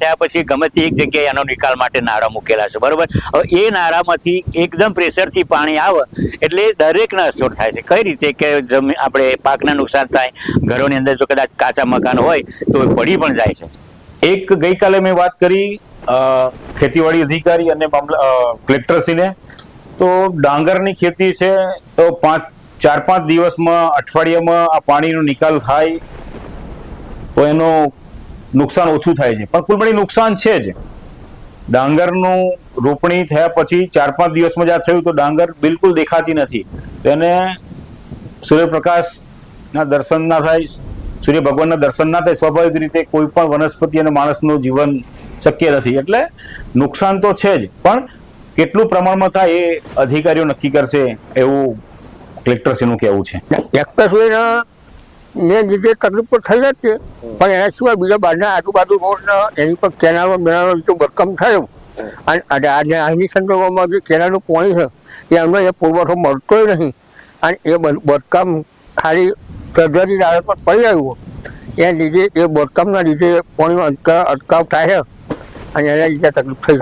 થયા પછી ગમે તે એક જગ્યાએ એનો નિકાલ માટે નાળા મૂકેલા છે, બરાબર? હવે એ નાળામાંથી એકદમ પ્રેશરથી પાણી આવે એટલે દરેકને અસર થાય છે. કઈ રીતે કે જમીન આપણે પાકને નુકસાન થાય, ઘરોની અંદર જો કદાચ કાચા મકાન હોય તો પડી પણ જાય છે. એક ગઈકાલે મેં વાત કરી ખેતીવાડી અધિકારી અને કલેક્ટરશ્રીને. તો ડાંગરની ખેતી છે, તો પાંચ, ચાર પાંચ દિવસમાં અઠવાડિયામાં આ પાણીનો નિકાલ થાય. તો એનું નુકસાન ઓછું થાય છે. પણ કુલમણી નુકસાન છે જ. ડાંગરનું રોપણી થયા પછી ચાર પાંચ દિવસમાં જ થયું તો ડાંગર બિલકુલ દેખાતી નથી. તેને સૂર્યપ્રકાશના દર્શન ના થાય, સૂર્ય ભગવાનના દર્શન ના થાય, સ્વાભાવિક રીતે કોઈ પણ વનસ્પતિ અને માણસનું જીવન શક્ય નથી. એટલે નુકસાન તો છે જ, પણ કેટલું પ્રમાણમાં થાય એ અધિકારીઓ નક્કી કરશે એવું કલેક્ટરશ્રીનું કહેવું છે. એક્સપ્રેસવેના ને લીધે તકલીફ તો થઈ જ છે પણ એના સિવાય બીજા બહારના આજુબાજુ રોડના એની પર કેનાલો મેળાનો જો ભરકમ થયો અને આજે આજની સંજોગોમાં જે કેનાલનું પાણી છે, એ અમને એ પુરવઠો મળતો નહીં. અને એ બરકામ ખાલી સર્જરી હાલત પર પડી આવ્યું એ લીધે એ બરકામના લીધે પાણીમાં અટકા, અટકાવ થાય અને એના લીધે તકલીફ થઈ